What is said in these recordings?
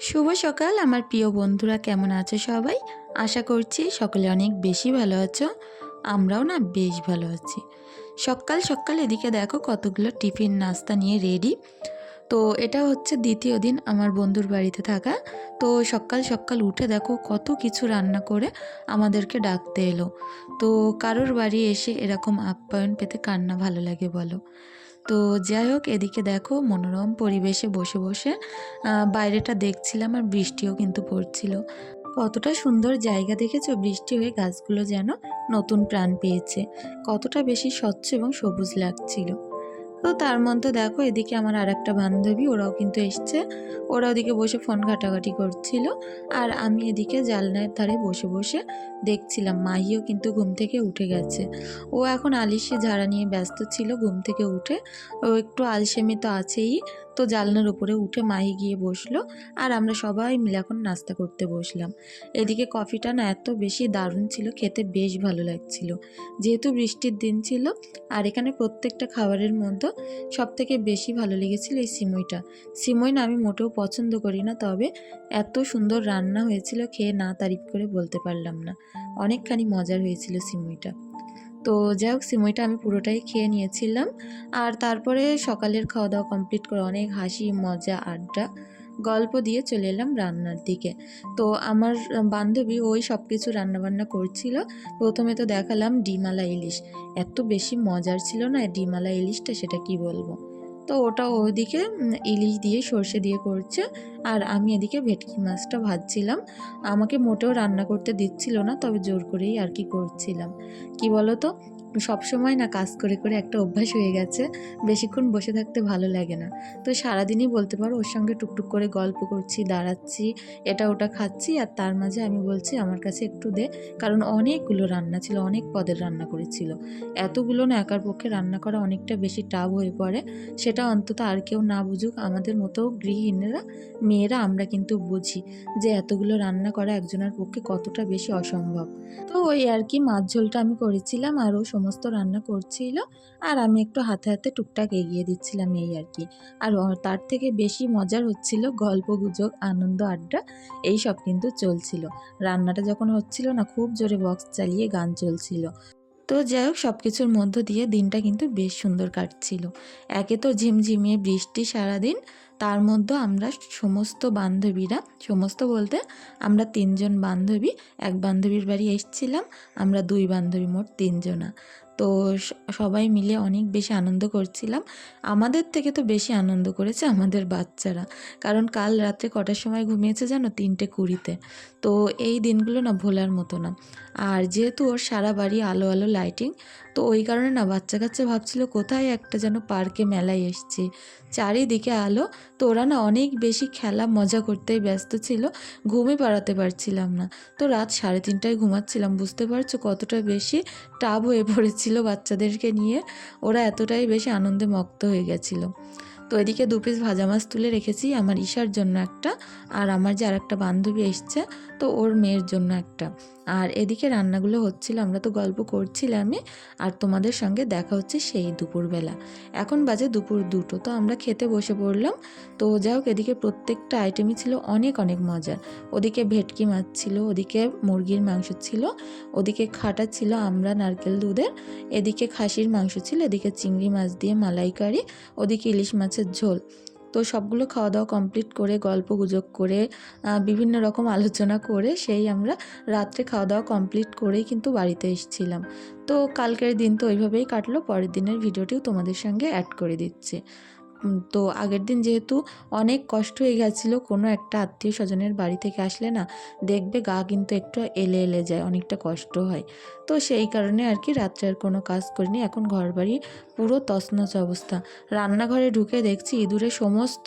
শুভ সকাল, আমার প্রিয় বন্ধুরা, কেমন আছো সবাই? আশা করছি সকলে অনেক বেশি ভালো আছো, আমরাও না বেশ ভালো আছি। সকাল সকাল এদিকে দেখো কতগুলো টিফিন নাস্তা নিয়ে রেডি। তো এটা হচ্ছে দ্বিতীয় দিন আমার বন্ধুর বাড়িতে থাকা। তো সকাল সকাল উঠে দেখো কত কিছু রান্না করে আমাদেরকে ডাকতে এলো। তো কারোর বাড়ি এসে এরকম আপ্যায়ন পেতে কান্না ভালো লাগে বলো। তো যাই হোক, এদিকে দেখো মনোরম পরিবেশে বসে বসে বাইরেটা দেখছিলাম আর বৃষ্টিও কিন্তু পড়ছিল। কতটা সুন্দর জায়গা দেখেছ, বৃষ্টি হয়ে গাছগুলো যেন নতুন প্রাণ পেয়েছে। কতটা বেশি স্বচ্ছ এবং সবুজ লাগছিল। তো তার মধ্যে দেখো এদিকে আমার আর একটা বান্ধবী, ওরাও কিন্তু এসছে। ওরা ওদিকে বসে ফোন ঘাটাঘাটি করছিল আর আমি এদিকে জানলার ধারে বসে বসে দেখছিলাম মাহিও কিন্তু ঘুম থেকে উঠে গেছে। ও এখন আলিশে ঝাড়া নিয়ে ব্যস্ত ছিল ঘুম থেকে উঠে। ও একটু আলসেমি তো আছেই তো জানলার উপরে উঠে মাহি গিয়ে বসল আর আমরা সবাই মিলে এখন নাস্তা করতে বসলাম। এদিকে কফিটা না এত বেশি দারুণ ছিল, খেতে বেশ ভালো লাগছিল। যেহেতু বৃষ্টির দিন ছিল আর এখানে প্রত্যেকটা খাবারের মধ্যে সব থেকে বেশি ভালো লেগেছিল এই সিমইটা। সিমই না আমি মোটেও পছন্দ করি না, তবে এত সুন্দর রান্না হয়েছিল, খেয়ে না তারিফ করে বলতে পারলাম না। অনেকখানি মজার হয়েছিল সিমইটা। তো যাই হোক সিমইটা আমি পুরোটাই খেয়ে নিয়েছিলাম। আর তারপরে সকালের খাওয়া দাওয়া কমপ্লিট করে অনেক হাসি, মজা, আড্ডা, গল্প দিয়ে চলে এলাম রান্নার দিকে। তো আমার বান্ধবী ওই সব কিছু রান্নাবান্না করছিল। প্রথমে তো দেখালাম ডিমালা ইলিশ। এত বেশি মজার ছিল না ডিমালা ইলিশটা, সেটা কি বলব? তো ওটা ওদিকে ইলিশ দিয়ে সর্ষে দিয়ে করছে। আর আমি এদিকে ভেটকি মাছটা ভাজছিলাম। আমাকে মোটেও রান্না করতে দিচ্ছিল না, তবে জোর করেই আর কি করছিলাম। কি বলো তো সবসময় না কাজ করে করে একটা অভ্যাস হয়ে গেছে, বেশিক্ষণ বসে থাকতে ভালো লাগে না। তো সারাদিনই বলতে পারো ওর সঙ্গে টুকটুক করে গল্প করছি, দাঁড়াচ্ছি, এটা ওটা খাচ্ছি, আর তার মাঝে আমি বলছি, আমার কাছে একটু দে। কারণ অনেকগুলো রান্না ছিল, অনেক পদের রান্না করেছিল। এতগুলো না একার পক্ষে রান্না করা অনেকটা বেশি টাব হয়ে পড়ে। সেটা অন্তত আর কেউ না বুঝুক, আমাদের মতো গৃহিণীরা, মেয়েরা আমরা কিন্তু বুঝি যে এতগুলো রান্না করা একজনের পক্ষে কতটা বেশি অসম্ভব। তো ওই আর কি মাছ ঝোলটা আমি করেছিলাম, আর ও সমস্ত রান্না করছিল আর আমি একটু হাতে হাতে টুকটাক এগিয়ে দিচ্ছিলাম এই আর কি। আর তার থেকে বেশি মজার হচ্ছিল গল্প গুজব, আনন্দ, আড্ডা এই সব কিন্তু চলছিল। রান্নাটা যখন হচ্ছিল না, খুব জোরে বক্স চালিয়ে গান চলছিল। তো যাই হোক সব কিছুর মধ্য দিয়ে দিনটা কিন্তু বেশ সুন্দর কাটছিল। একে তো ঝিমঝিমিয়ে বৃষ্টি সারাদিন, তার মধ্যে আমরা সমস্ত বান্ধবীরা, সমস্ত বলতে আমরা তিনজন বান্ধবী, এক বান্ধবীর বাড়ি এসছিলাম, আমরা দুই বান্ধবী মোট তিনজনা। তো সবাই মিলে অনেক বেশি আনন্দ করছিলাম। আমাদের থেকে তো বেশি আনন্দ করেছে আমাদের বাচ্চারা। কারণ কাল রাত্রে কটার সময় ঘুমিয়েছে জানো? তিনটে কুড়িতে। তো এই দিনগুলো না ভোলার মতো না। আর যেহেতু ওর সারা বাড়ি আলো আলো লাইটিং তো ওই কারণে না বাচ্চা কাচ্চা ভাবছিল, কোথায় একটা যেন পার্কে মেলায় এসছে? চারিদিকে আলো, তো ওরা না অনেক বেশি খেলা, মজা করতেই ব্যস্ত ছিল ঘুমই পাড়াতে পারছিলাম না। তো রাত সাড়ে তিনটায় ঘুমাচ্ছিলাম, বুঝতে পারছ কতটা বেশি টাব হয়ে পড়েছিল বাচ্চাদেরকে নিয়ে। ওরা এতটাই বেশি আনন্দে মগ্ন হয়ে গেছিল। তো এদিকে দু পিস ভাজা মাছ তুলে রেখেছি, আমার ঈশার জন্য একটা, আর আমার যে আর একটা বান্ধবী এসছে, তো ওর মেয়ের জন্য একটা। আর এদিকে রান্নাগুলো হচ্ছিল, আমরা তো গল্প করছিলামই, আর তোমাদের সঙ্গে দেখা হচ্ছে সেই দুপুরবেলা। এখন বাজে দুপুর দুটো, তো আমরা খেতে বসে পড়লাম। তো যাই হোক, এদিকে প্রত্যেকটা আইটেমই ছিল অনেক অনেক মজার। ওদিকে ভেটকি মাছ ছিল, ওদিকে মুরগির মাংস ছিল, ওদিকে খাটা ছিল আমরা নারকেল দুধের, এদিকে খাসির মাংস ছিল, এদিকে চিংড়ি মাছ দিয়ে মালাইকারি, ওদিকে ইলিশ মাছের ঝোল। তো সবগুলো খাওয়া দাওয়া কমপ্লিট করে, গল্প গুজব করে বিভিন্ন রকম আলোচনা করে সেই আমরা রাত্রে খাওয়া দাওয়া কমপ্লিট করেই কিন্তু বাড়িতে এসেছিলাম। তো কালকের দিন তো ওইভাবেই কাটলো, পরের দিনের ভিডিওটিও তোমাদের সঙ্গে অ্যাড করে দিচ্ছে। তো আগের দিন যেহেতু অনেক কষ্ট হয়ে গেছিল, কোনো একটা আত্মীয় স্বজনের বাড়ি থেকে আসলে না দেখবে গা কিন্তু একটু এলে এলে যায়, অনেকটা কষ্ট হয়। তো সেই কারণে আর কি রাত্রে আর কোনো কাজ করিনি, এখন ঘর বাড়ি পুরো তছনছ অবস্থা। রান্নাঘরে ঢুকে দেখছি ইঁদুরে সমস্ত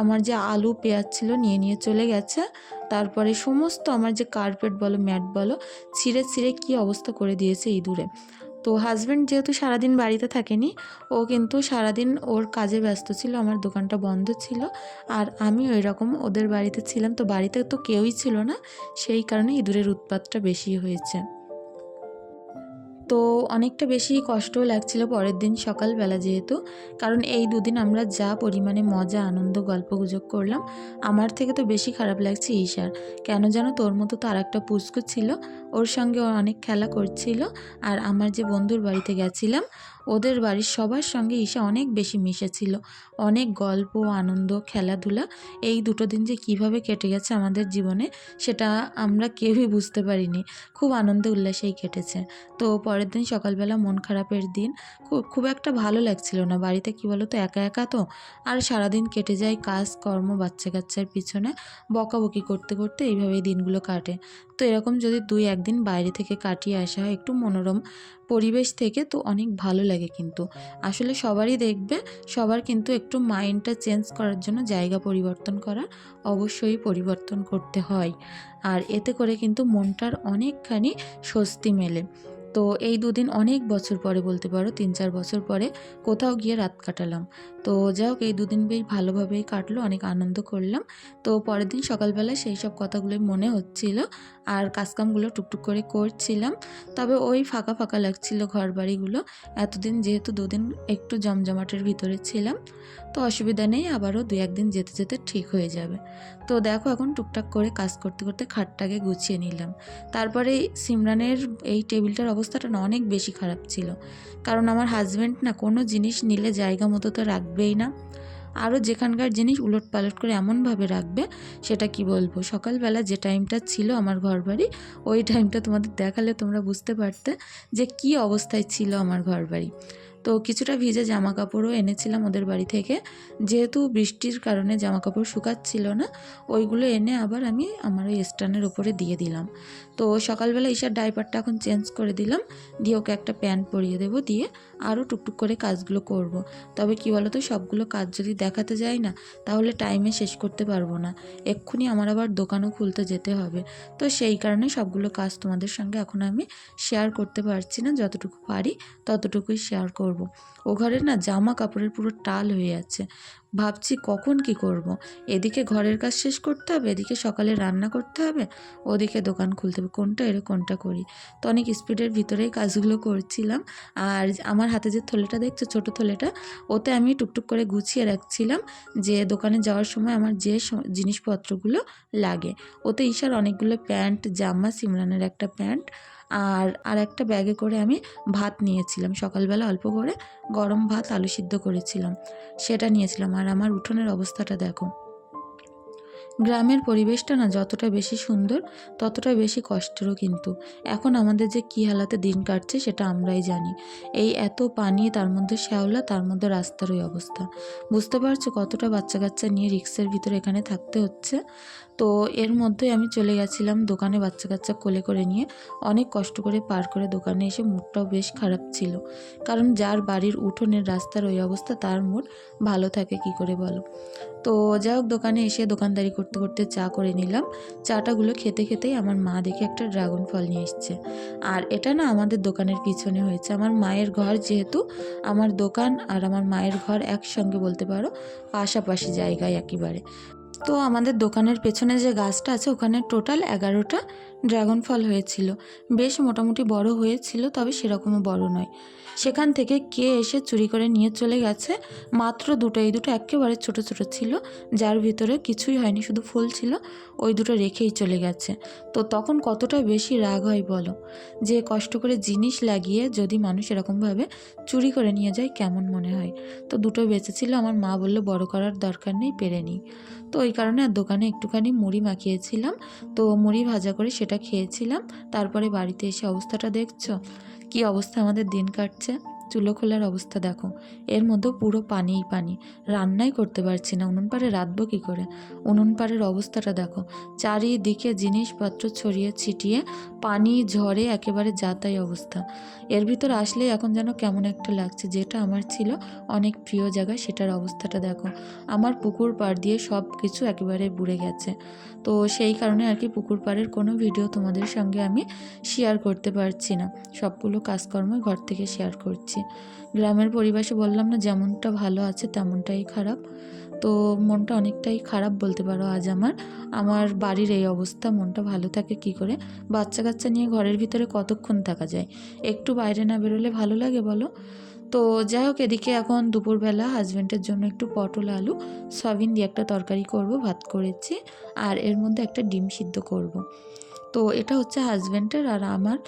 আমার যে আলু, পেঁয়াজ ছিল নিয়ে নিয়ে চলে গেছে। তারপরে সমস্ত আমার যে কার্পেট বলো, ম্যাট বলো, ছিঁড়ে ছিঁড়ে কী অবস্থা করে দিয়েছে ইঁদুরে। তো হাজব্যান্ড যেহেতু সারাদিন বাড়িতে থাকেনি, ও কিন্তু সারাদিন ওর কাজে ব্যস্ত ছিল, আমার দোকানটা বন্ধ ছিল। আর আমি ওই রকম ওদের বাড়িতে ছিলাম, তো বাড়িতে তো কেউই ছিল না, সেই কারণে ইঁদুরের উৎপাতটা বেশি হয়েছে। তো অনেকটা বেশি কষ্টও লাগছিল পরের দিন সকালবেলা যেহেতু। কারণ এই দুদিন আমরা যা পরিমাণে মজা, আনন্দ, গল্প গুজব করলাম, আমার থেকে তো বেশি খারাপ লাগছে ঈশার। কেন যেন তোর মতো তার একটা পুস্কু ছিল, ওর সঙ্গে অনেক খেলা করছিল, আর আমার যে বন্ধুর বাড়িতে গেছিলাম ওদের বাড়ির সবার সঙ্গে ঈশা অনেক বেশি মিশেছিল। অনেক গল্প, আনন্দ, খেলাধুলা, এই দুটো দিন যে কীভাবে কেটে গেছে আমাদের জীবনে সেটা আমরা কেউই বুঝতে পারিনি। খুব আনন্দ উল্লাসেই কেটেছে। তো পরের দিন সকালবেলা মন খারাপের দিন খুব একটা ভালো লাগছিল না। বাড়িতে কি বলো তো একা একা তো। আর সারাদিন কেটে যায় কাজ, কর্ম বাচ্চা কাচ্চার পিছনে বকাবকি করতে করতে এইভাবেই দিনগুলো কাটে। তো এরকম যদি দুই, একদিন বাইরে থেকে কাটিয়ে আসা হয়, একটু মনোরম পরিবেশ থেকে, তো অনেক ভালো লাগে কিন্তু। আসলে সবারই দেখবে, সবার কিন্তু একটু মাইন্ডটা চেঞ্জ করার জন্য জায়গা পরিবর্তন করা অবশ্যই পরিবর্তন করতে হয়। আর এতে করে কিন্তু মনটার অনেকখানি স্বস্তি মেলে। তো এই দুদিন অনেক বছর পরে বলতে পারো, তিন, চার বছর পরে কোথাও গিয়ে রাত কাটালাম। তো যাই হোক, এই দুদিন বেশ ভালোভাবেই কাটলো, অনেক আনন্দ করলাম। তো পরের দিন সকালবেলা সেই সব কথাগুলোই মনে হচ্ছিল। আর কাজকামগুলো টুকটুক করে করছিলাম। তবে ওই ফাঁকা ফাঁকা লাগছিল ঘর বাড়িগুলো এতদিন যেহেতু দুদিন একটু জমজমাটের ভিতরে ছিলাম, তো অসুবিধা নেই, আবারও দু একদিন যেতে যেতে ঠিক হয়ে যাবে। তো দেখো এখন টুকটাক করে কাজ করতে করতে খাটটাকে গুছিয়ে নিলাম। তারপরে সিমরানের এই টেবিলটার অবস্থাটা না অনেক বেশি খারাপ ছিল। কারণ আমার হাজব্যান্ড না কোনো জিনিস নিলে জায়গা মতো তো রাখবেই না। আরও যেখানকার জিনিস উলট পালট করে এমনভাবে রাখবে, সেটা কি বলব? সকালবেলা যে টাইমটা ছিল আমার ঘর বাড়ি ওই টাইমটা তোমাদের দেখালে তোমরা বুঝতে পারতে যে কি অবস্থায় ছিল আমার ঘর বাড়ি তো কিছুটা ভিজে জামা কাপড়ও এনেছিলাম ওদের বাড়ি থেকে। যেহেতু বৃষ্টির কারণে জামা কাপড় শুকাচ্ছিল না, ওইগুলো এনে আবার আমি আমার ওই স্ট্যান্ডের উপরে দিয়ে দিলাম। তো সকালবেলা ঈশার ডাইপারটা এখন চেঞ্জ করে দিলাম। দিয়ে ওকে একটা প্যান্ট পরিয়ে দেবো দিয়ে আরও টুকটুক করে কাজগুলো করব। তবে কি বলো তো সবগুলো কাজ যদি দেখাতে যাই না, তাহলে টাইমে শেষ করতে পারব না। এক্ষুনি আমার আবার দোকানও খুলতে যেতে হবে। তো সেই কারণে সবগুলো কাজ তোমাদের সঙ্গে এখন আমি শেয়ার করতে পারছি না। যতটুকু পারি ততটুকুই শেয়ার করব। ও ঘরে না জামা কাপড়ের পুরো টাল হয়ে যাচ্ছে ভাবছি কখন কি করব। এদিকে ঘরের কাজ শেষ করতে হবে, এদিকে সকালে রান্না করতে হবে, ওদিকে দোকান খুলতে হবে, কোনটা এর, কোনটা করি। তো অনেক স্পিডের ভিতরেই কাজগুলো করছিলাম। আর আমার হাতে যে থলেটা দেখছ, ছোট থলেটা, ওতে আমি টুকটুক করে গুছিয়ে রাখছিলাম যে দোকানে যাওয়ার সময় আমার যে জিনিসপত্রগুলো লাগে। ওতে ঈশার অনেকগুলো প্যান্ট, জামা সিমরানের একটা প্যান্ট আর আর একটা ব্যাগে করে আমি ভাত নিয়েছিলাম। সকালবেলা অল্প করে গরম ভাত, আলু সিদ্ধ করেছিলাম। সেটা নিয়েছিলাম। আর আমার উঠোনের অবস্থাটা দেখো। গ্রামের পরিবেশটা না যতটা বেশি সুন্দর, ততটা বেশি কষ্টেরও কিন্তু। এখন আমাদের যে কী হালাতে দিন কাটছে সেটা আমরাই জানি। এই এত পানি, তার মধ্যে শ্যাওলা, তার মধ্যে রাস্তার ওই অবস্থা। বুঝতে পারছ কতটা বাচ্চা কাচ্চা নিয়ে রিক্সের ভিতরে এখানে থাকতে হচ্ছে? তো এর মধ্যেই আমি চলে গেছিলাম দোকানে বাচ্চা কাচ্চা কোলে করে নিয়ে। অনেক কষ্ট করে পার করে দোকানে এসে মুডটাও বেশ খারাপ ছিল। কারণ যার বাড়ির উঠোনের রাস্তার ওই অবস্থা, তার মুড ভালো থাকে কি করে বলো? তো যাই হোক দোকানে এসে দোকানদারি করতে করতে চা করে নিলাম। চাটাগুলো খেতে খেতেই আমার মা দেখে একটা ড্রাগন ফল নিয়ে এসছে। আর এটা না আমাদের দোকানের পিছনে হয়েছে। আমার মায়ের ঘর যেহেতু, আমার দোকান আর আমার মায়ের ঘর একসঙ্গে বলতে পারো, পাশাপাশি জায়গায় একেবারে। তো আমাদের দোকানের পেছনে যে গাছটা আছে, ওখানে টোটাল এগারোটা ড্রাগন ফল হয়েছিল। বেশ মোটামুটি বড় হয়েছিল, তবে সেরকমও বড় নয়। সেখান থেকে কে এসে চুরি করে নিয়ে চলে গেছে, মাত্র দুটো, এই দুটো একেবারে ছোট ছোট ছিল, যার ভিতরে কিছুই হয়নি, শুধু ফুল ছিল, ওই দুটো রেখেই চলে গেছে। তো তখন কতটা বেশি রাগ হয় বলো? যে কষ্ট করে জিনিস লাগিয়ে যদি মানুষ এরকমভাবে চুরি করে নিয়ে যায়, কেমন মনে হয়? তো দুটো বেঁচেছিল, আমার মা বলল, বড় করার দরকার নেই, পেরে নিই। তো ওই কারণে আর দোকানে একটুখানি মুড়ি মাখিয়েছিলাম। তো মুড়ি ভাজা করে সেটা খেয়েছিলাম তারপরে বাড়িতে এসে অবস্থাটা দেখছ? কি অবস্থা আমাদের দিন কাটছে? চুলো খোলার অবস্থা দেখো। এর মধ্যে পুরো পানিই পানি। রান্নাই করতে পারছি না। উনুন পাড়ে রাঁধবো কী করে? উনুন পাড়ের অবস্থাটা দেখো। চারিদিকে জিনিসপত্র ছড়িয়ে ছিটিয়ে পানি ঝড়ে একেবারে যাতাই অবস্থা। এর ভিতর আসলেই এখন যেন কেমন একটা লাগছে। যেটা আমার ছিল অনেক প্রিয় জায়গা, সেটার অবস্থাটা দেখো। আমার পুকুর পাড় দিয়ে সব কিছু একেবারে বুড়ে গেছে। তো সেই কারণে আর কি পুকুর পাড়ের কোনো ভিডিও তোমাদের সঙ্গে আমি শেয়ার করতে পারছি না। সবগুলো কাজকর্ম ঘর থেকে শেয়ার করছি। গ্রামের পরিবেশে বললাম না, যেমনটা ভালো আছে তেমনটাই খারাপ। তো মনটা অনেকটাই খারাপ বলতে পারো আজ আমার। আমার বাড়ির এই অবস্থা, মনটা ভালো থাকে কি করে? বাচ্চা কাচ্চা নিয়ে ঘরের ভিতরে কতক্ষণ থাকা যায়? একটু বাইরে না বেরোলে ভালো লাগে বলো? তো যাই হোক, এদিকে এখন দুপুরবেলা হাজব্যান্ডের জন্য একটু পটল, আলু, সয়াবিন দিয়ে একটা তরকারি করব, ভাত করেছি। আর এর মধ্যে একটা ডিম সিদ্ধ করব। তো এটা হচ্ছে হাজব্যান্ডের আর আমার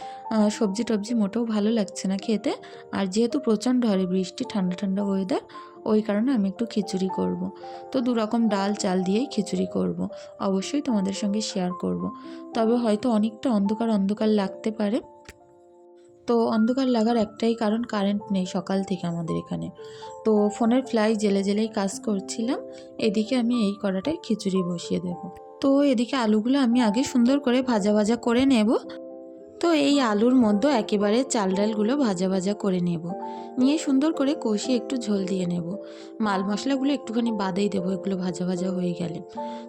সবজি টবজি মোটেও ভালো লাগছে না খেতে আর যেহেতু প্রচণ্ড হারে বৃষ্টি, ঠান্ডা ঠান্ডা ওয়েদার ওই কারণে আমি একটু খিচুড়ি করব। তো দু রকম ডাল, চাল দিয়েই খিচুড়ি করব। অবশ্যই তোমাদের সঙ্গে শেয়ার করব। তবে হয়তো অনেকটা অন্ধকার অন্ধকার লাগতে পারে তো অন্ধকার লাগার একটাই কারণ কারেন্ট নেই সকাল থেকে আমাদের এখানে তো ফোনের ফ্লাই জেলে, জেলেই কাজ করছিলাম এদিকে আমি এই কড়াটায় খিচুড়ি বসিয়ে দেব তো এদিকে আলুগুলো আমি আগে সুন্দর করে ভাজা ভাজা করে নেব। তো এই আলুর মধ্যে একেবারে চাল ডালগুলো ভাজা ভাজা করে নেব। নিয়ে সুন্দর করে কষিয়ে একটু ঝোল দিয়ে নেব। মাল মশলাগুলো একটুখানি বাদেই দেবো, এগুলো ভাজা ভাজা হয়ে গেলে।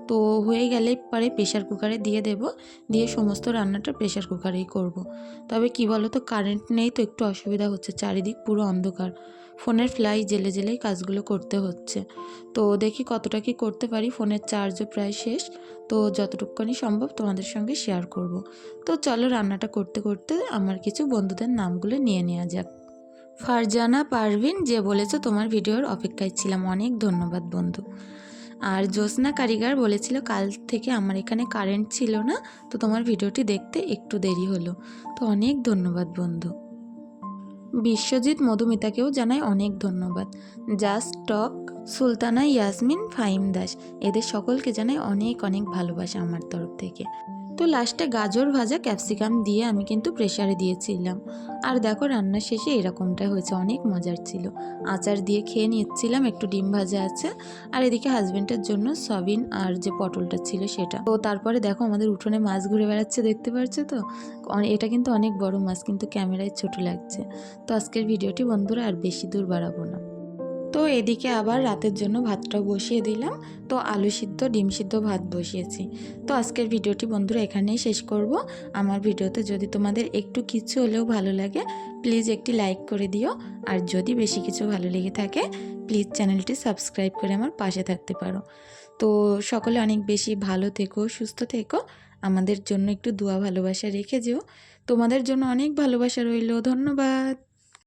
তো হয়ে গেলে পরে প্রেশার কুকারে দিয়ে দেব। দিয়ে সমস্ত রান্নাটা প্রেশার কুকারেই করব। তবে কি বলো তো কারেন্ট নেই তো, একটু অসুবিধা হচ্ছে, চারিদিক পুরো অন্ধকার। ফোনের ফ্লাই জেলে জেলেই কাজগুলো করতে হচ্ছে। তো দেখি কতটা কি করতে পারি, ফোনের চার্জও প্রায় শেষ। তো যতটুকুনি সম্ভব তোমাদের সঙ্গে শেয়ার করব। তো চলো রান্নাটা করতে করতে আমার কিছু বন্ধুদের নামগুলো নিয়ে নেওয়া যাক। ফারজানা, পারভিন, যে বলেছ তোমার ভিডিওর অপেক্ষায় ছিলাম। অনেক ধন্যবাদ বন্ধু। আর জ্যোৎস্না কারিগার বলেছিল, কাল থেকে আমার এখানে কারেন্ট ছিল না, তো তোমার ভিডিওটি দেখতে একটু দেরি হলো। তো অনেক ধন্যবাদ বন্ধু। বিশ্বজিৎ মধুমিতাকেও জানাই অনেক ধন্যবাদ। জাস্ট টক, সুলতানা, ইয়াসমিন, ফাহিম দাস, এদের সকলকে জানাই অনেক অনেক ভালোবাসা আমার তরফ থেকে। তো লাস্টে গাজর, ভাজা, ক্যাপসিকাম দিয়ে আমি কিন্তু প্রেশারে দিয়েছিলাম। আর দেখো রান্না শেষে এরকমটা হয়েছে, অনেক মজার ছিল। আচার দিয়ে খেয়ে নিচ্ছিলাম একটু ডিম ভাজা আছে। আর এদিকে হাজবেন্ডের জন্য সবিন আর যে পটলটা ছিল সেটা। তো তারপরে দেখো আমাদের উঠোনে মাছ ঘুরে বেড়াচ্ছে, দেখতে পারছ তো? এটা কিন্তু অনেক বড় মাছ, কিন্তু ক্যামেরায় ছোট লাগছে। তো আজকের ভিডিওটি বন্ধুরা আর বেশি দূর বাড়াবো না। তো এদিকে আবার রাতের জন্য ভাতটাও বসিয়ে দিলাম। তো আলু সিদ্ধ, ডিম সিদ্ধ, ভাত বসিয়েছি। তো আজকের ভিডিওটি বন্ধুরা এখানেই শেষ করব। আমার ভিডিওতে যদি তোমাদের একটু কিছু হলেও ভালো লাগে প্লিজ একটি লাইক করে দিও। আর যদি বেশি কিছু ভালো লেগে থাকে প্লিজ চ্যানেলটি সাবস্ক্রাইব করে আমার পাশে থাকতে পারো। তো সকলে অনেক বেশি ভালো থেকো, সুস্থ থেকো। আমাদের জন্য একটু দোয়া ভালোবাসা রেখে যেও। তোমাদের জন্য অনেক ভালোবাসা রইল। ধন্যবাদ।